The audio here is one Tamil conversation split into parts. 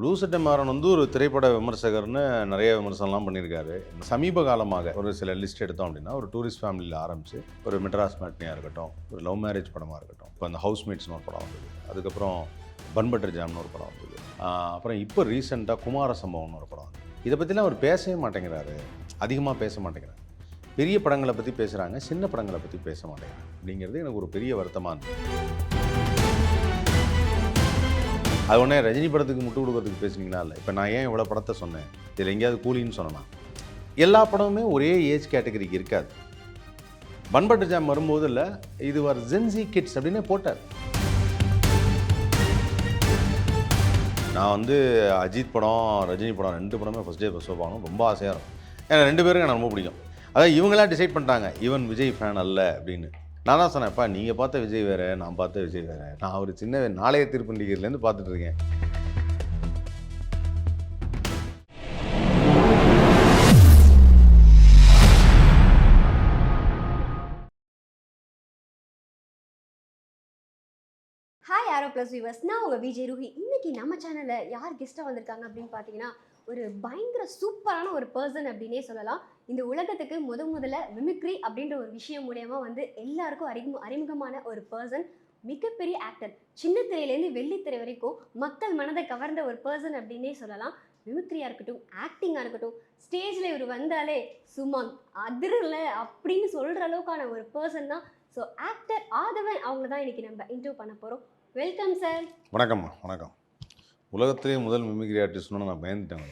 ப்ளூ சட்டை மாறன் வந்து ஒரு திரைப்பட விமர்சகர்னு நிறைய விமர்சனம்லாம் பண்ணியிருக்காரு. சமீப காலமாக ஒரு சில லிஸ்ட் எடுத்தோம் அப்படின்னா ஒரு டூரிஸ்ட் ஃபேமிலியில் ஆரம்பித்து ஒரு மெட்ராஸ் மேட்னியாக இருக்கட்டும் ஒரு லவ் மேரேஜ் படமாக இருக்கட்டும் இப்போ அந்த ஹவுஸ் மேட்ஸ்னு ஒரு படம் வந்தது. அதுக்கப்புறம் பன்பட்டர் ஜாம்னு ஒரு படம் வந்தது. அப்புறம் இப்போ ரீசெண்டாக குமார சம்பவம்னு ஒரு படம் வந்தது. இதை பற்றிலாம் அவர் பேசவே மாட்டேங்கிறாரு. அதிகமாக பேச மாட்டேங்கிறாரு. பெரிய படங்களை பற்றி பேசுகிறாங்க சின்ன படங்களை பற்றி பேச மாட்டேங்கிறாங்க. அப்படிங்கிறது எனக்கு ஒரு பெரிய வருத்தமாக இருந்தது. அது உடனே ரஜினி படத்துக்கு முட்டு கொடுக்கறதுக்கு பேசுனீங்களா இல்லை? இப்போ நான் ஏன் இவ்வளோ படத்தை சொன்னேன்? இதில் எங்கேயாவது கூலின்னு சொன்னேன்? எல்லா படமுமே ஒரே ஏஜ் கேட்டகரிக்கு இருக்காது. பண்பட்டு ஜாம் வரும்போது இல்லை இது ஒரு ஜென்சி கிட்ஸ் அப்படின்னே போட்டார். நான் வந்து அஜித் படம் ரஜினி படம் ரெண்டு படமே ஃபஸ்ட் டே ஃபஸ்ட் ஷோ பார்க்கணும். ரொம்ப ஆசையாக இருக்கும். ஏன்னா ரெண்டு பேருக்கும் எனக்கு ரொம்ப பிடிக்கும். அதான் இவங்களாம் டிசைட் பண்ணிட்டாங்க. இவன் விஜய் ஃபேன் அல்ல அப்படின்னு. நான் தான் சொன்னேன்ப்பா நீங்கள் பார்த்த விஜய் வேறு நான் பார்த்த விஜய் வேறு. நான் ஒரு சின்ன நாளைய திருப்பண்டிகையிலேருந்து பார்த்துட்டு இருக்கேன். ஹாய் ஆரோ ப்ளஸ் வியூவர்ஸ் நான் உங்கள் விஜய் ரூஹி. இன்னைக்கு நம்ம சேனலில் யார் கெஸ்ட்டாக வந்திருக்காங்க அப்படின்னு பார்த்தீங்கன்னா ஒரு பயங்கர சூப்பரான ஒரு பர்சன் அப்படின்னே சொல்லலாம். இந்த உலகத்துக்கு முத முதல்ல மிமிக்ரி அப்படின்ற ஒரு விஷயம் மூலயமா வந்து எல்லாருக்கும் அறிமுக அறிமுகமான ஒரு பர்சன் மிகப்பெரிய ஆக்டர் சின்ன திரையிலேருந்து வெள்ளித்திரை வரைக்கும் மக்கள் மனதை கவர்ந்த ஒரு பர்சன் அப்படின்னே சொல்லலாம். மிமிக்ரியாக இருக்கட்டும் ஆக்டிங்காக இருக்கட்டும் ஸ்டேஜில் இவர் வந்தாலே சும்மா அதிரல அப்படின்னு சொல்கிற அளவுக்கான ஒரு பர்சன் தான். ஸோ ஆக்டர் ஆதவன் அவங்கள தான் இன்னைக்கு நம்ம இன்டர்வியூ பண்ண போகிறோம் வெல்கம் சார் வணக்கம் வணக்கம். உலகத்திலேயே முதல் மிமிக்ரி ஆர்டிஸ்ட்னு நான் பயந்துட்டேன்.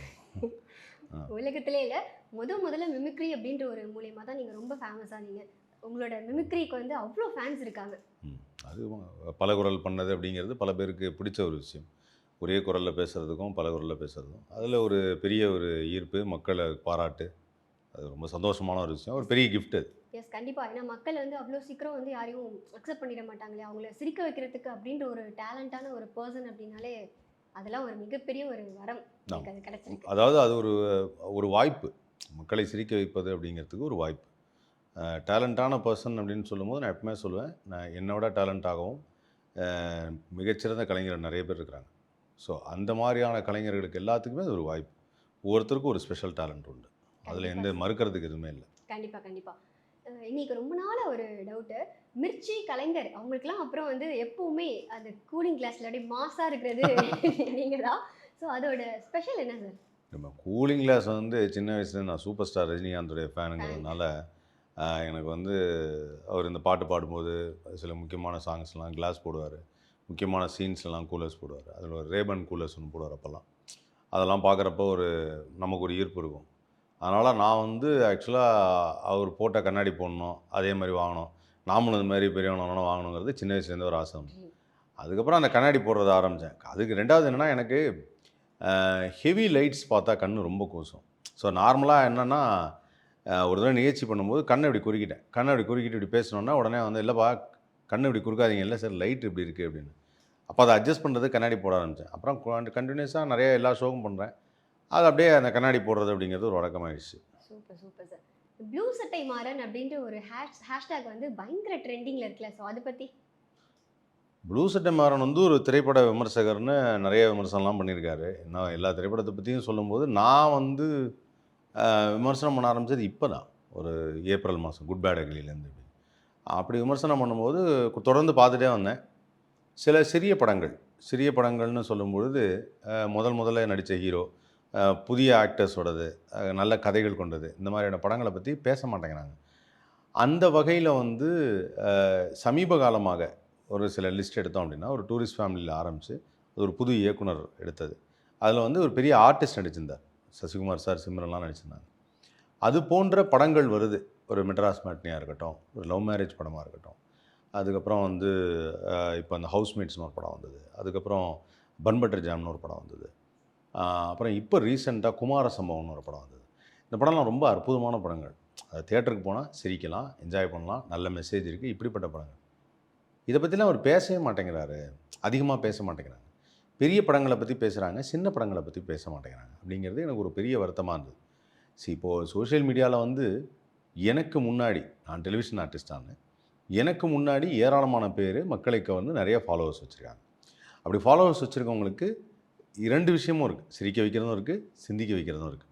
உலகத்திலே இல்லை முத முதல்ல மிமிக்ரி அப்படின்ற ஒரு மூலியமாக தான் நீங்கள் ரொம்ப ஃபேமஸ் ஆனீங்க. உங்களோட மிமிக்ரிக்கு வந்து அவ்வளோ ஃபேன்ஸ் இருக்காங்க. அது பல குரல் பண்ணது அப்படிங்கிறது பல பேருக்கு பிடிச்ச ஒரு விஷயம். ஒரே குரலில் பேசுகிறதுக்கும் பல குரலில் பேசுகிறதுக்கும் அதில் ஒரு பெரிய ஒரு ஈர்ப்பு மக்களை பாராட்டு. அது ரொம்ப சந்தோஷமான ஒரு விஷயம். ஒரு பெரிய gift அது. எஸ் கண்டிப்பாக ஏன்னா மக்கள் வந்து அவ்வளோ சீக்கிரம் வந்து யாரையும் அக்செப்ட் பண்ணிட மாட்டாங்களே. அவங்கள சிரிக்க வைக்கிறதுக்கு அப்படின்ற ஒரு டேலண்டான ஒரு பர்சன் அப்படின்னாலே அதெல்லாம் ஒரு மிகப்பெரிய ஒரு வரம் எனக்கு அது கிடைச்சிருக்கு. அதாவது அது ஒரு ஒரு வாய்ப்பு. மக்களை சிரிக்க வைப்பது அப்படிங்கிறதுக்கு ஒரு வாய்ப்பு. டேலண்டான பர்சன் அப்படின்னு சொல்லும்போது நான் எப்பவுமே சொல்லுவேன் நான் என்னோட டேலண்டாகவும் மிகச்சிறந்த கலைஞர் நிறைய பேர் இருக்கிறாங்க. ஸோ அந்த மாதிரியான கலைஞர்களுக்கு எல்லாத்துக்குமே அது ஒரு வாய்ப்பு. ஒவ்வொருத்தருக்கும் ஒரு ஸ்பெஷல் டேலண்ட் உண்டு. அதில் எந்த மறுக்கிறதுக்கு எதுவுமே இல்லை. கண்டிப்பாக கண்டிப்பாக இன்னைக்கு ரொம்ப நாளாக ஒரு டவுட்டு மிர்ச்சி கலைஞர் அவங்களுக்குலாம் அப்புறம் வந்து எப்பவுமே அந்த கூலிங் கிளாஸில் அப்படியே மாஸாக இருக்கிறது நீங்கள் தான் ஸோ அதோட ஸ்பெஷல் என்ன சார் நம்ம கூலிங் கிளாஸ் வந்து சின்ன வயசுல நான் சூப்பர் ஸ்டார் ரஜினிகாந்தோடைய ஃபேனுங்கிறதுனால எனக்கு வந்து அவர் இந்த பாட்டு பாடும்போது சில முக்கியமான சாங்ஸ்லாம் கிளாஸ் போடுவார். முக்கியமான சீன்ஸ்லாம் கூலர்ஸ் போடுவார். அதில் ஒரு ரேபன் கூலர்ஸ் ஒன்று போடுவார் அப்போல்லாம். அதெல்லாம் பார்க்குறப்போ ஒரு நமக்கு ஒரு ஈர்ப்பு இருக்கும். அதனால் நான் வந்து ஆக்சுவலாக அவர் போட்ட கண்ணாடி போடணும் அதே மாதிரி வாங்கணும். நாமளும் இந்த மாதிரி பெரியவனாலும் வாங்கணுங்கிறது சின்ன வயசுலேருந்து ஒரு ஆசை அதுக்கப்புறம் அந்த கண்ணாடி போடுறத ஆரம்பித்தேன் அதுக்கு ரெண்டாவது என்னென்னா எனக்கு ஹெவி லைட்ஸ் பார்த்தா கண்ணு ரொம்ப கூசும். ஸோ நார்மலாக என்னென்னா ஒரு தடவை நிகழ்ச்சி பண்ணும்போது கண்ணை இப்படி குறுக்கிட்டேன். கண்ணை இப்படி குறுக்கிட்டு இப்படி பேசணுன்னா உடனே வந்து இல்லைப்பா கண்ணை இப்படி குறுக்காதீங்க. இல்லை சார் லைட் இப்படி இருக்குது அப்படின்னு. அப்போ அதை அட்ஜஸ்ட் பண்ணுறது கண்ணாடி போட ஆரம்பித்தேன் அப்புறம் கண்டினியூஸாக நிறைய எல்லா ஷோவும் பண்ணுறேன். அது அப்படியே அந்த கண்ணாடி போடுறது அப்படிங்கிறது ஒரு வழக்கமாகிடுச்சு சூப்பர் சூப்பர் சார். ப்ளூ சட்டை மாறன் அப்படின்ற ஒரு ஹேஷ் ஹேஷ்டேக் வந்து பயங்கர ட்ரெண்டிங்கில் இருக்குல்ல ஸோ அதை பற்றி ப்ளூ சட்டை மாறன் வந்து ஒரு திரைப்பட விமர்சகர்னு நிறைய விமர்சனம்லாம் பண்ணியிருக்காரு. நான் எல்லா திரைப்படத்தை பற்றியும் சொல்லும்போது நான் வந்து விமர்சனம் பண்ண ஆரம்பித்தது இப்போ தான் ஒரு ஏப்ரல் மாதம் குட் பேட் அக்லிலேருந்து அப்படி விமர்சனம் பண்ணும்போது தொடர்ந்து பார்த்துட்டே வந்தேன். சில சிறிய படங்கள் சிறிய படங்கள்னு சொல்லும்பொழுது முதல் முதல்ல நடித்த ஹீரோ புதிய ஆக்டர்ஸோடது நல்ல கதைகள் கொண்டது இந்த மாதிரியான படங்களை பற்றி பேச மாட்டேங்கிறாங்க. அந்த வகையில் வந்து சமீப காலமாக ஒரு சில லிஸ்ட் எடுத்தோம் அப்படின்னா ஒரு டூரிஸ்ட் ஃபேமிலியில் ஆரம்பித்து அது ஒரு புது இயக்குனர் எடுத்தது. அதில் வந்து ஒரு பெரிய ஆர்டிஸ்ட் நடிச்சிருந்தார். சசிகுமார் சார் சிம்ரன்லாம் நடிச்சிருந்தாங்க. அது போன்ற படங்கள் வருது. ஒரு மெட்ராஸ் மேட்னியாக இருக்கட்டும் ஒரு லவ் மேரேஜ் படமாக இருக்கட்டும். அதுக்கப்புறம் வந்து இப்போ அந்த ஹவுஸ்மேட்ஸ்னு ஒரு படம் வந்தது. அதுக்கப்புறம் பன்பட்டர் ஜாம்னு ஒரு படம் வந்தது. அப்புறம் இப்போ ரீசெண்டாக குமார சம்பவம்னு ஒரு படம் வந்தது. இந்த படம்லாம் ரொம்ப அற்புதமான படங்கள். அது தேட்டருக்கு போனால் சிரிக்கலாம் என்ஜாய் பண்ணலாம் நல்ல மெசேஜ் இருக்குது இப்படிப்பட்ட படங்கள். இதை பற்றிலாம் அவர் பேசவே மாட்டேங்கிறாரு. அதிகமாக பேச மாட்டேங்கிறாங்க. பெரிய படங்களை பற்றி பேசுகிறாங்க சின்ன படங்களை பற்றி பேச மாட்டேங்கிறாங்க. அப்படிங்கிறது எனக்கு ஒரு பெரிய வருத்தமாக இருந்தது. சரி இப்போது சோஷியல் மீடியாவில் வந்து எனக்கு முன்னாடி நான் டெலிவிஷன் ஆர்டிஸ்டானு எனக்கு முன்னாடி ஏராளமான பேர் மக்களை வந்து நிறைய ஃபாலோவர்ஸ் வச்சுருக்காங்க. அப்படி ஃபாலோவர்ஸ் வச்சுருக்கவங்களுக்கு இரண்டு விஷயமும் இருக்குது சிரிக்க வைக்கிறதும் இருக்குது சிந்திக்க வைக்கிறதும் இருக்குது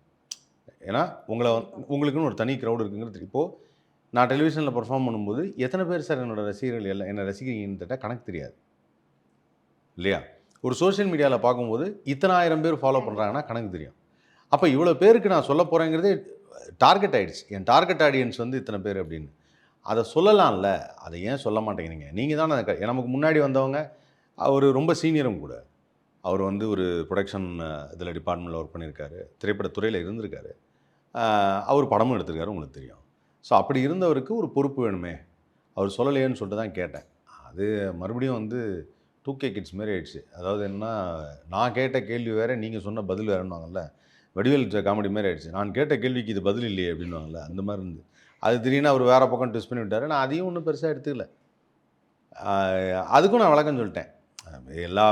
ஏன்னா உங்களை உங்களுக்குன்னு ஒரு தனி க்ரௌடு இருக்குங்கிறது இப்போது நான் டெலிவிஷனில் பெர்ஃபார்ம் பண்ணும்போது எத்தனை பேர் சார் என்னோடய ரசிகர்கள் எல்லாம் என்னை ரசிக்கிறீங்கன்னு கேட்டால் கணக்கு தெரியாது. இல்லையா? ஒரு சோஷியல் மீடியாவில் பார்க்கும்போது இத்தனை ஆயிரம் பேர் ஃபாலோ பண்ணுறாங்கன்னா கணக்கு தெரியும். அப்போ இவ்வளோ பேருக்கு நான் சொல்ல போகிறேங்கிறதே டார்கெட் ஆகிடுச்சு என் டார்கெட் ஆடியன்ஸ் வந்து இத்தனை பேர் அப்படின்னு. அதை சொல்லலாம்ல. அதை ஏன் சொல்ல மாட்டேங்கிறீங்க? நீங்கள் தானே அதை க- நமக்கு முன்னாடி வந்தவங்க அவர் ரொம்ப சீனியரும் கூட. அவர் வந்து ஒரு ப்ரொடக்ஷன் இதில் டிபார்ட்மெண்ட்டில் ஒர்க் பண்ணியிருக்காரு. திரைப்படத்துறையில் இருந்திருக்காரு. அவர் படமும் எடுத்திருக்காரு உங்களுக்கு தெரியும். ஸோ அப்படி இருந்தவருக்கு ஒரு பொறுப்பு வேணுமே. அவர் சொல்லலையேன்னு சொல்லிட்டு தான் கேட்டேன். அது மறுபடியும் வந்து டூ கே கிட்ஸ் மாரி ஆயிடுச்சு. அதாவது என்ன நான் கேட்ட கேள்வி வேறு நீங்கள் சொன்ன பதில் வேறுன்னுவாங்கல்ல. வடிவேல் காமெடி மாதிரி ஆயிடுச்சு. நான் கேட்ட கேள்விக்கு இது பதில் இல்லையே அப்படின்னுவாங்கல்ல. அந்த மாதிரி இருந்து. அது திடீர்னு அவர் வேறு பக்கம் ட்விஸ்ட் பண்ணி விட்டார். நான் அதையும் ஒன்றும் பெருசாக எடுத்துக்கல. அதுக்கும் நான் விளக்கம் சொல்லிட்டேன். எல்லா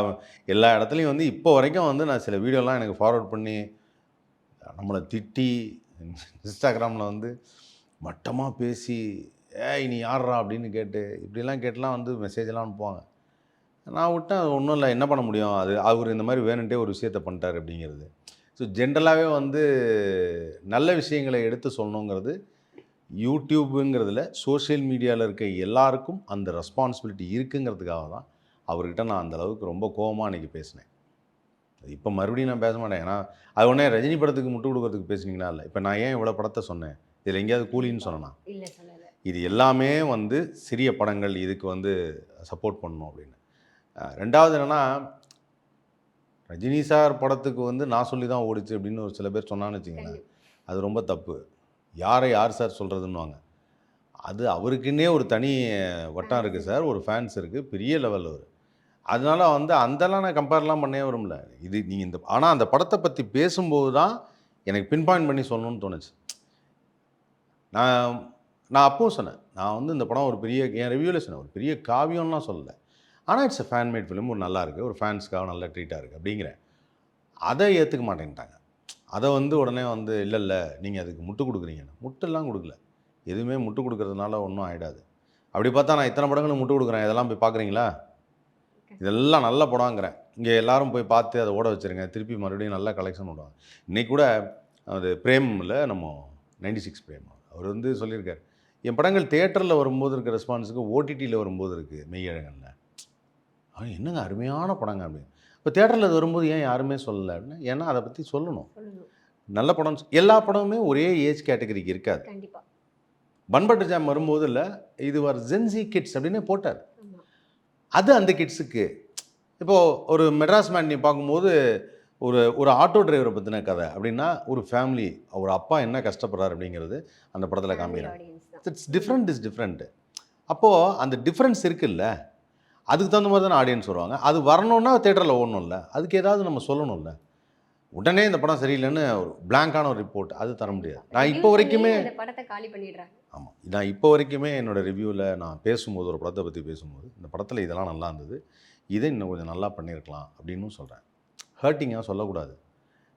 எல்லா இடத்துலையும் வந்து இப்போ வரைக்கும் வந்து நான் சில வீடியோலாம் எனக்கு ஃபார்வர்ட் பண்ணி நம்மளை திட்டி இன்ஸ்டாகிராமில் வந்து மட்டமாக பேசி ஏய் நீ யார்றா? அப்படின்னு கேட்டு இப்படிலாம் கேட்டுலாம் வந்து மெசேஜ்லாம் அனுப்புவாங்க. நான் விட்டேன் அது ஒன்றும் இல்லை என்ன பண்ண முடியும்? அது அவர் இந்த மாதிரி வேணுன்ட்டே ஒரு விஷயத்த பண்ணிட்டார் அப்படிங்கிறது. ஸோ ஜென்ரலாகவே வந்து நல்ல விஷயங்களை எடுத்து சொல்லணுங்கிறது யூடியூப்புங்கிறதுல சோஷியல் மீடியாவில் இருக்க எல்லாருக்கும் அந்த ரெஸ்பான்சிபிலிட்டி இருக்குங்கிறதுக்காக தான் அவர்கிட்ட நான் அந்த அளவுக்கு ரொம்ப கோவமாக அன்றைக்கி பேசினேன். இப்போ மறுபடியும் நான் பேச மாட்டேன். ஏன்னா அது உடனே ரஜினி படத்துக்கு முட்டு கொடுக்கறதுக்கு பேசுனீங்களா இல்லை? இப்போ நான் ஏன் இவ்வளோ படத்தை சொன்னேன்? இதில் எங்கேயாவது கூலின்னு சொன்னேனா? இல்ல சொல்லல. இது எல்லாமே வந்து சிறிய படங்கள் இதுக்கு வந்து சப்போர்ட் பண்ணணும் அப்படின்னு. ரெண்டாவது என்னென்னா ரஜினி சார் படத்துக்கு வந்து நான் சொல்லி தான் ஓடிச்சு அப்படின்னு ஒரு சில பேர் சொன்னான்னு வச்சுங்களேன் அது ரொம்ப தப்பு. யாரை யார் சார் சொல்கிறதுன்னுவாங்க அது அவருக்குன்னே ஒரு தனி வட்டம் இருக்குது சார். ஒரு ஃபேன்ஸ் இருக்குது பெரிய லெவல் அவர். அதனால வந்து அந்தெல்லாம் நான் கம்பேர்லாம் பண்ணவே வரும்ல இது நீங்கள் இந்த ஆனால் அந்த படத்தை பற்றி பேசும்போது தான் எனக்கு பின் பாயிண்ட் பண்ணி சொல்லணும்னு தோணுச்சு. நான் நான் அப்பவும் சொன்னேன் நான் வந்து இந்த படம் ஒரு பெரிய என் ரிவ்யூவில் சொன்னேன் ஒரு பெரிய காவியம்லாம் சொல்லலை. ஆனால் இட்ஸ் ஃபேன் மேட் ஃபிலிம் ஒரு நல்லா இருக்குது ஒரு ஃபேன்ஸ்க்காக நல்ல ட்ரீட்டாக இருக்குது அப்படிங்கிறேன். அதை ஏற்றுக்க மாட்டேன்ட்டாங்க. அதை வந்து உடனே வந்து இல்லை இல்லை நீங்கள் அதுக்கு முட்டு கொடுக்குறீங்கன்னு. முட்டெல்லாம் கொடுக்கல. எதுவுமே முட்டு கொடுக்கறதுனால ஒன்றும் ஆகிடாது அப்படி பார்த்தா நான் இத்தனை படங்களும் முட்டு கொடுக்குறேன் இதெல்லாம் போய் பார்க்குறீங்களா? இதெல்லாம் நல்ல படங்கிறேன் இங்கே எல்லாரும் போய் பார்த்து அதை ஓட வச்சுருங்க. திருப்பி மறுபடியும் நல்ல கலெக்ஷன் விடுவாங்க இன்னைக்கு கூட அது பிரேமில் நம்ம நைன்டி சிக்ஸ் பிரேம். அவர் வந்து சொல்லியிருக்காரு என் படங்கள் தேட்டரில் வரும்போது இருக்க ரெஸ்பான்ஸுக்கு ஓடிடியில் வரும்போது இருக்குது மெய்யழகனில். ஆ என்னங்க அருமையான படங்க அப்படின்னு இப்போ தேட்டரில் அது வரும்போது ஏன் யாருமே சொல்லலை அப்படின்னா? ஏன்னா அதை பற்றி சொல்லணும். நல்ல படம். எல்லா படமுமே ஒரே ஏஜ் கேட்டகரிக்கு இருக்காது. பண்பட்டு ஜாம் வரும்போது இல்லை இது ஒரு ஜென்சி கிட்ஸ் அப்படின்னு போட்டார். அது அந்த கிட்ஸுக்கு. இப்போது ஒரு மெட்ராஸ் மேன் நீ பார்க்கும்போது ஒரு ஒரு ஆட்டோ டிரைவரை பற்றின கதை. அப்படின்னா ஒரு ஃபேமிலி ஒரு அப்பா என்ன கஷ்டப்படுறாரு அப்படிங்கிறது அந்த படத்தில் காமிக்கிறாங்க இட்ஸ் டிஃப்ரெண்ட் இஸ் டிஃப்ரெண்ட்டு அப்போது அந்த டிஃப்ரென்ஸ் இருக்குல்ல. அதுக்கு தகுந்த மாதிரி தானே ஆடியன்ஸ் வருவாங்க. அது வரணும்னா தேட்டரில் ஓடணும்ல. அதுக்கு ஏதாவது நம்ம சொல்லணும்ல. உடனே இந்த படம் சரியில்லைன்னு ஒரு பிளாங்கான ஒரு ரிப்போர்ட் அது தர முடியாது. நான் இப்போ வரைக்குமே படத்தை காலி பண்ணிடுறாங்க. ஆமாம் நான் இப்போ வரைக்குமே என்னோடய ரிவ்யூவில் நான் பேசும்போது ஒரு படத்தை பற்றி பேசும்போது இந்த படத்தில் இதெல்லாம் நல்லா இருந்தது. இதை இன்னும் கொஞ்சம் நல்லா பண்ணியிருக்கலாம் அப்படின்னு சொல்கிறேன் ஹர்ட்டிங்காக சொல்லக்கூடாது.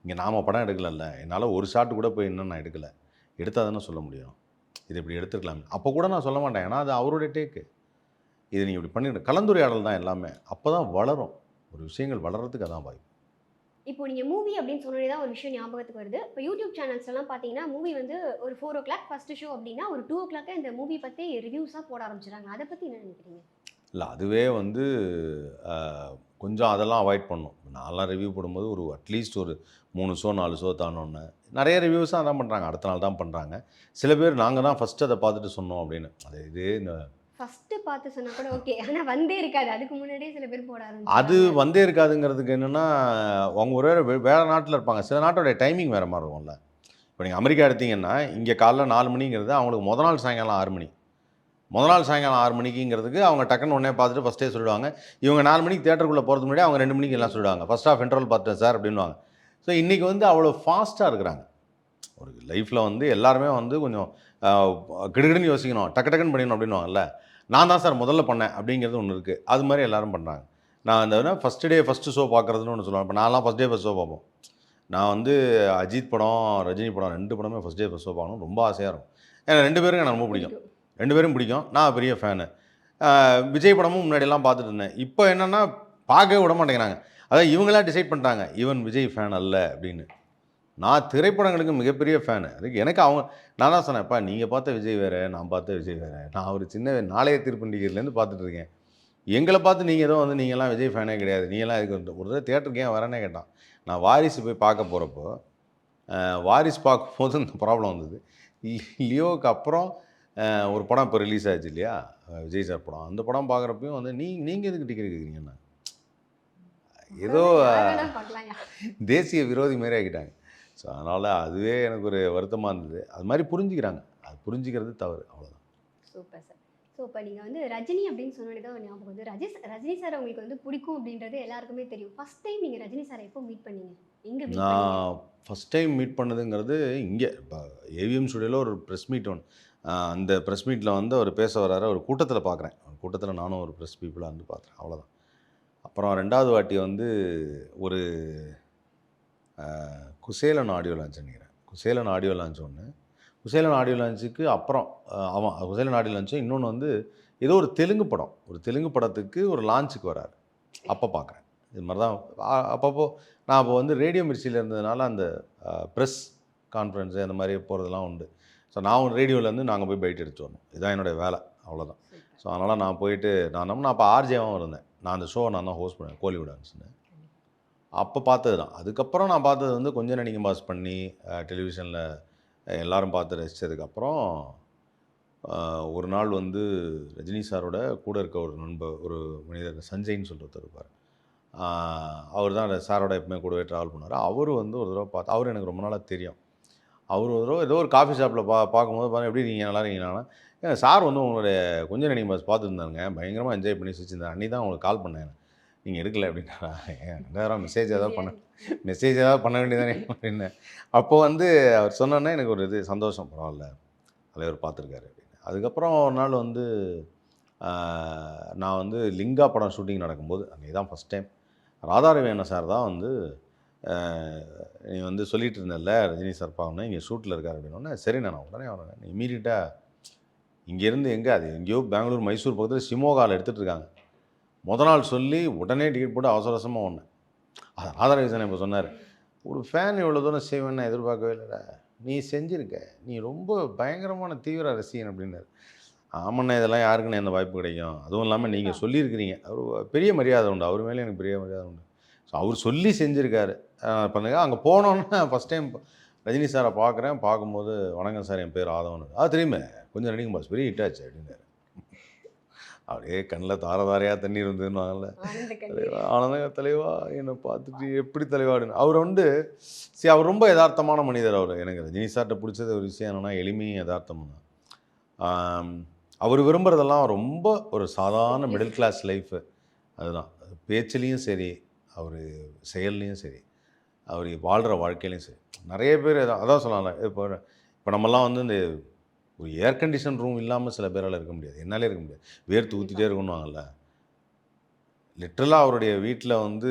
இங்கே நாம் படம் எடுக்கலல்ல. என்னால் ஒரு ஷாட் கூட போய் இன்னும் நான் எடுக்கலை. எடுத்தால் தானே சொல்ல முடியும். இது இப்படி எடுத்துருக்கலாம். அப்போ கூட நான் சொல்ல மாட்டேன். ஏன்னா அது அவருடைய டேக்கு இது நீங்கள் இப்படி பண்ணிடு கலந்துரையாடல் தான் எல்லாமே. அப்போ தான் வளரும். ஒரு விஷயங்கள் வளர்கிறதுக்கு அதான் வாய்ப்பு. இப்போ நீங்கள் மூவி அப்படின்னு சொன்னே தான் ஒரு விஷயம் ஞாபகத்துக்கு வருது. இப்போ யூடியூப் சேனல்ஸ் எல்லாம் பார்த்தீங்கன்னா மூவி வந்து ஒரு four o'clock first show அப்படின்னா ஒரு டூ ஓ கிளாக்கே இந்த மூவி பற்றி ரிவ்யூஸாக போட ஆரம்பிச்சிடுறாங்க. அதை பற்றி என்ன நினைக்கிறீங்க? இல்லை அதுவே வந்து கொஞ்சம் அதெல்லாம் அவாய்ட் பண்ணும். நான்லாம் ரிவ்யூ போடும்போது ஒரு அட்லீஸ்ட் ஒரு மூணு ஷோ நாலு ஷோ தானோன்னு. நிறைய ரிவ்யூஸாக அதான் பண்ணுறாங்க அடுத்த நாள் தான் பண்ணுறாங்க சில பேர் நாங்கள் தான் ஃபஸ்ட்டு அதை பார்த்துட்டு சொன்னோம் அப்படின்னு. அது இது இந்த ஃபஸ்ட்டு பார்த்து சொன்னால் கூட ஓகே ஆனால் வந்தே இருக்காது. அதுக்கு முன்னாடியே சில பேர் போட அது வந்தே இருக்காதுங்கிறதுக்கு என்னென்னா அவங்க ஒரு வேறு வேறு நாட்டில் இருப்பாங்க. சில நாட்டோடைய டைமிங் வேறு மாதிரி இருக்கும்ல. இப்போ நீங்கள் அமெரிக்கா எடுத்தீங்கன்னா இங்கே காலைல நாலு மணிங்கிறது அவங்களுக்கு முத நாள் சாயங்காலம் ஆறு மணி. முத நாள் சாயங்காலம் ஆறு மணிக்குங்கிறதுக்கு அவங்க டக்குன்னு உடனே பார்த்துட்டு ஃபஸ்ட்டே சொல்லிடுவாங்க. இவங்க நாலு மணிக்கு தேட்டருக்குள்ளே போகிறதுக்கு முன்னாடி அவங்க ரெண்டு மணிக்கு எல்லாம் சொல்லிடுவாங்க. ஃபஸ்ட் ஆஃப் இன்டர்வல் பார்த்துட்டேன் சார் அப்படின்வாங்க ஸோ இன்றைக்கி வந்து அவ்வளோ ஃபாஸ்ட்டாக இருக்கிறாங்க. ஒரு லைஃப்பில் வந்து எல்லாருமே வந்து கொஞ்சம் கிடுகிடுன்னு யோசிக்கணும். டக்கு டக்குன்னு பண்ணிடணும் அப்படின்வாங்கல்ல நான் தான் சார் முதல்ல பண்ணேன் அப்படிங்கிறது ஒன்று இருக்குது அது மாதிரி எல்லோரும் பண்ணுறாங்க நான் அந்த ஃபஸ்ட்டு டே ஃபஸ்ட்டு ஷோ பார்க்குறதுன்னு ஒன்று சொல்லுவேன் இப்போ நான்லாம் ஃபஸ்ட் டே ஃபஸ்ட் ஷோ பார்ப்போம். நான் வந்து அஜித் படம் ரஜினி படம் ரெண்டு படமே ஃபஸ்ட் டே ஃபஸ்ட் ஷோ பார்க்கணும். ரொம்ப ஆசையாக இருக்கும். ஏன்னா ரெண்டு பேரும் எனக்கு ரொம்ப பிடிக்கும். ரெண்டு பேரும் பிடிக்கும். நான் பெரிய ஃபேனு விஜய் படமும் முன்னாடியெல்லாம் பார்த்துட்டு இருந்தேன். இப்போ என்னென்னா பார்க்கவே விட மாட்டேங்கிறாங்க. அதான் இவங்களாம் டிசைட் பண்ணிட்டாங்க. இவன் விஜய் ஃபேன் அல்ல அப்படின்னு. நான் திரைப்படங்களுக்கு மிகப்பெரிய ஃபேனு அதுக்கு எனக்கு அவங்க நான் தான் சொன்னேன்ப்பா நீங்கள் பார்த்த விஜய் வேறு நான் பார்த்த விஜய் வேறு. நான் ஒரு சின்ன நாளைய திருப்பண்டிகைலேருந்து பார்த்துட்டு இருக்கேன். எங்களை பார்த்து நீங்கள் ஏதோ வந்து நீங்கள்லாம் விஜய் ஃபேனே கிடையாது. நீங்களாம் இதுக்கு வந்து ஒரு தடவை தேட்டருக்கு ஏன் வரேனே கேட்டான். நான் வாரிசு போய் பார்க்க போகிறப்போ வாரிசு பார்க்கும்போது இந்த ப்ராப்ளம் வந்தது. லியோவுக்கு அப்புறம் ஒரு படம் இப்போ ரிலீஸ் ஆச்சு இல்லையா? விஜய் சார் படம். அந்த படம் பார்க்குறப்பையும் வந்து நீ நீங்கள் எதுக்கு டிக்கெட் கேட்குறீங்கண்ணா ஏதோ. தேசிய விரோதி மாதிரி ஆக்கிட்டாங்க ஸோ அதனால் அதுவே எனக்கு ஒரு வருத்தமாக இருந்தது. அது மாதிரி புரிஞ்சுக்கிறாங்க. அது புரிஞ்சுக்கிறது தவறு. அவ்வளோதான் சூப்பர் சார் ஸோ இப்போ நீங்கள் வந்து ரஜினி அப்படின்னு சொன்னோன்னே தான் ஞாபகம் வந்து ரஜி ரஜினி சார் உங்களுக்கு வந்து பிடிக்கும் அப்படின்றது எல்லாருக்குமே தெரியும். ஃபர்ஸ்ட் டைம் நீங்கள் ரஜினி சாரை எப்போ மீட் பண்ணீங்க? எங்கே பண்ணீங்க நான் ஃபஸ்ட் டைம் மீட் பண்ணதுங்கிறது இங்கே. இப்போ ஏவிஎம் ஸ்டுடியோவில் ஒரு ப்ரெஸ் மீட் ஒன்று அந்த ப்ரெஸ் மீட்டில் வந்து அவர் பேச வராரு ஒரு கூட்டத்தில் பார்க்குறேன் ஒரு கூட்டத்தில் நானும் ஒரு ப்ரெஸ் பீப்புளாக வந்து பார்க்குறேன் அவ்வளோதான் அப்புறம் ரெண்டாவது வாட்டி வந்து ஒரு குசேலன் ஆடியோ லான்ச் நினைக்கிறேன். குசேலன் ஆடியோ லான்ச் ஒன்று குசேலன் ஆடியோ லான்ச்சுக்கு அப்புறம் ஆமாம் குசேலன் ஆடியோ லான்ச்சு இன்னொன்று வந்து ஏதோ ஒரு தெலுங்கு படம். ஒரு தெலுங்கு படத்துக்கு ஒரு லான்ச்சுக்கு வராரு. அப்போ பார்க்குறேன் இது மாதிரி தான் அப்பப்போ நான் அப்போ வந்து ரேடியோ மிர்ச்சியில் இருந்ததுனால அந்த ப்ரெஸ் கான்ஃபரன்ஸு அந்த மாதிரி போகிறதெல்லாம் உண்டு. ஸோ நான் ரேடியோலேருந்து நாங்கள் போய் பைட் எடுத்து வரணும். இதுதான் என்னுடைய வேலை அவ்வளோதான் ஸோ அதனால் நான் போயிட்டு நான் நான் அப்போ ஆர்ஜேவாகவும் இருந்தேன். நான் அந்த ஷோ நான் தான் ஹோஸ்ட் பண்ணேன் கோலிவுட் டான்ஸ்னு அப்போ பார்த்தது தான் அதுக்கப்புறம் நான் பார்த்தது வந்து கொஞ்சம் நடிகை பாஸ் பண்ணி டெலிவிஷனில் எல்லோரும் பார்த்து ரசித்ததுக்கப்புறம் ஒரு நாள் வந்து ரஜினி சாரோட கூட இருக்க ஒரு நண்பர் ஒரு மனிதர் சஞ்சய்ன்னு சொல்லிட்டு இருப்பார். அவர் தான் சாரோட எப்பவுமே கூடவே ட்ராவல் பண்ணார் அவர் வந்து ஒரு தடவை பார்த்து அவர் எனக்கு ரொம்ப நாளாக தெரியும். அவர் ஒரு தடவை ஏதோ ஒரு காஃபி ஷாப்பில் பா பார்க்கும்போது பார்த்தா எப்படி நீங்கள் நல்லா இருக்கீங்களான்னா சார் வந்து உங்களுடைய கொஞ்சம் நடிகை பாஸ் பார்த்துருந்தாங்க பயங்கரமாக என்ஜாய் பண்ணி சிரிச்சிருந்தார் அன்னி தான் உங்களுக்கு கால் பண்ணேன். நீங்கள் எடுக்கல அப்படின்னா ஏன் ரெண்டாயிரம் மெசேஜ் ஏதாவது பண்ண மெசேஜ் ஏதாவது பண்ண வேண்டியதானே அப்படின்னு. அப்போ வந்து அவர் சொன்னோன்னே எனக்கு ஒரு இது சந்தோஷம் பரவாயில்ல. தலைவர் பார்த்துருக்காரு அப்படின்னு. அதுக்கப்புறம் ஒரு நாள் வந்து நான் வந்து லிங்கா படம் ஷூட்டிங் நடக்கும்போது அன்றைக்கி தான் ஃபஸ்ட் டைம் ராதாரவியண்ண சார் தான் வந்து நீ வந்து சொல்லிட்டு இருந்தல்ல ரஜினி சார் பார்க்கணும் இங்கே ஷூட்டில் இருக்கார் அப்படின்னோடனே சரி நான் உடனே வரேன் இமீடியட்டாக இங்கேருந்து எங்கே? அது எங்கேயோ பெங்களூர் மைசூர் பக்கத்தில் சிமோகாவில் எடுத்துகிட்டு இருக்காங்க. முத நாள் சொல்லி உடனே டிக்கெட் போட்டு அவசர அவசரமாக ஒன்று அது ராதாரவிசன் இப்போ சொன்னார் ஒரு ஃபேன் இவ்வளோ தூரம் செய்வேன்னு நான் எதிர்பார்க்கவே இல்லைடா. நீ செஞ்சுருக்க. நீ ரொம்ப பயங்கரமான தீவிர ரசிகன் அப்படின்னாரு. ஆமாண்ணா இதெல்லாம் யாருக்குன்னு எந்த வாய்ப்பு கிடைக்கும்? அதுவும் இல்லாமல் நீங்கள் சொல்லியிருக்கிறீங்க. அவர் பெரிய மரியாதை உண்டு. அவர் மேலே எனக்கு பெரிய மரியாதை உண்டு. ஸோ அவர் சொல்லி செஞ்சுருக்காரு. பண்ணுங்க. அங்கே போனோன்னே ஃபஸ்ட் டைம் ரஜினி சாரை பார்க்குறேன் பார்க்கும்போது வணக்கம் சார். என் பேர் ஆதவன். அது தெரியுமே கொஞ்சம் நடிக்கும் பாஸ் பெரிய ஹிட் ஆச்சு அப்படின்னாரு. அப்படியே கண்ணில் தார தாரையாக தண்ணீர் வந்துன்னுவாங்கல்ல ஆனந்த. தலைவா என்னை பார்த்துட்டு எப்படி தலைவாடுன்னு அவர் வந்து சரி அவர் ரொம்ப யதார்த்தமான மனிதர் அவர் எனக்கு ரஜினி சார்கிட்ட பிடிச்சது ஒரு விஷயம் என்னென்னா எளிமையும் யதார்த்தம் தான். ஆம், அவர் விரும்புகிறதெல்லாம் ரொம்ப ஒரு சாதாரண மிடில் கிளாஸ் லைஃபு அதுதான். பேச்சுலேயும் சரி அவர் செயல்லையும் சரி அவர் வாழ்கிற வாழ்க்கையிலையும் சரி. நிறைய பேர் அதான் சொல்லலாம்ல இப்போ இப்போ நம்மலாம் வந்து இந்த ஒரு ஏர் கண்டிஷன் ரூம் இல்லாமல் சில பேரால் இருக்க முடியாது. என்னாலே இருக்க முடியாது. வேர்த்து ஊற்றிட்டே இருக்கணுவாங்கல்ல லிட்ரலாக அவருடைய வீட்டில் வந்து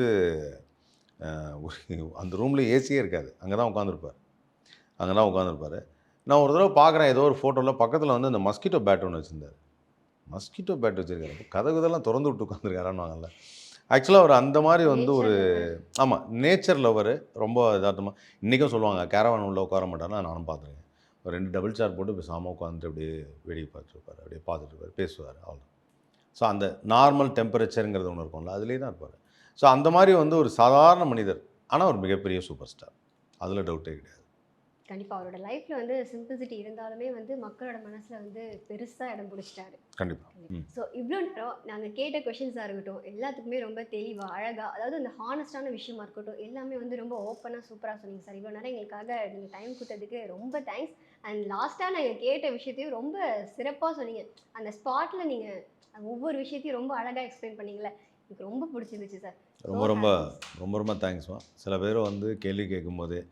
ஒரு- அந்த ரூமில் ஏசியே இருக்காது. அங்கே தான் உட்காந்துருப்பார் அங்கே தான் உட்காந்துருப்பார் நான் ஒரு தடவை பார்க்குறேன் ஏதோ ஒரு ஃபோட்டோவில் பக்கத்தில் வந்து அந்த மஸ்கிட்டோ பேட் ஒன்று வச்சுருந்தார். மஸ்கிட்டோ பேட் வச்சுருக்காரு. கதவு இதெல்லாம் திறந்து விட்டு உட்காந்துருக்காரான்னு ஆக்சுவலாக அவர் அந்த மாதிரி வந்து ஒரு ஆமாம் நேச்சர் லவர் ரொம்ப இதார்த்தமாக இன்றைக்கும் சொல்லுவாங்க கேரவான் உள்ள உட்கார மாட்டார்னா நானும் பார்த்துருக்கேன் ரெண்டு டபுள் சேர் போட்டு பேசாமல் உட்காந்துட்டு அப்படியே வேடிக்கை பார்த்துருப்பார் அப்படியே பார்த்துட்டு இருப்பார். பேசுவார். அவ்வளோ ஸோ அந்த நார்மல் டெம்பரேச்சருங்கிறது ஒன்று இருக்கும்ல அதுலேயே தான் இருப்பார். ஸோ அந்த மாதிரி வந்து ஒரு சாதாரண மனிதர் ஆனால் ஒரு மிகப்பெரிய சூப்பர் ஸ்டார் அதில் டவுட்டே கிடையாது. கண்டிப்பா அவரோட லைஃப்ல வந்து சிம்பிளிசிட்டி இருந்தாலுமே வந்து மக்களோட மனசுல வந்து பெருசா இடம் பிடிச்சிட்டாரு. கண்டிப்பாக ஸோ இவ்வளோ நேரம் நாங்கள் கேட்ட கொஷின்ஸாக இருக்கட்டும் எல்லாத்துக்குமே ரொம்ப தெளிவாக அழகாக அதாவது அந்த ஹானஸ்டான விஷயமா இருக்கட்டும் எல்லாமே வந்து ரொம்ப ஓப்பனாக சூப்பராக சொன்னீங்க சார். இவ்வளோ நேரம் எங்களுக்காக நீங்கள் டைம் கொடுத்ததுக்கு ரொம்ப தேங்க்ஸ் அண்ட் லாஸ்ட்டாக நாங்கள் கேட்ட விஷயத்தையும் ரொம்ப சிறப்பாக சொன்னீங்க. அந்த ஸ்பாட்டில் நீங்கள் ஒவ்வொரு விஷயத்தையும் ரொம்ப அழகாக எக்ஸ்பிளைன் பண்ணீங்களே எனக்கு ரொம்ப பிடிச்சிருந்துச்சு சார் ரொம்ப ரொம்ப ரொம்ப ரொம்ப தேங்க்ஸ்மா சில பேர் வந்து கேள்வி கேட்கும்போது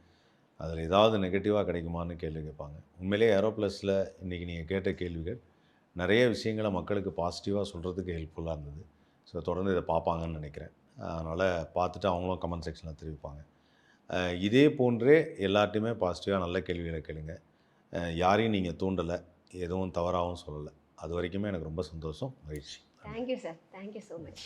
அதில் ஏதாவது நெகட்டிவாக கிடைக்குமான்னு கேள்வி கேட்பாங்க. உண்மையிலேயே ஏரோப்ளஸில் இன்றைக்கி நீங்கள் கேட்ட கேள்விகள் நிறைய விஷயங்களை மக்களுக்கு பாசிட்டிவாக சொல்கிறதுக்கு ஹெல்ப்ஃபுல்லாக இருந்தது. ஸோ தொடர்ந்து இதை பார்ப்பாங்கன்னு நினைக்கிறேன். அதனால் பார்த்துட்டு அவங்களும் கமெண்ட் செக்ஷனில் தெரிவிப்பாங்க. இதே போன்றே எல்லார்ட்டையுமே பாசிட்டிவாக நல்ல கேள்விகளை கேளுங்க. அஹ் யாரையும் நீங்கள் தூண்டலை எதுவும் தவறாகவும் சொல்லலை. அது வரைக்குமே எனக்கு ரொம்ப சந்தோஷம் மகிழ்ச்சி. Thank you sir thank you so much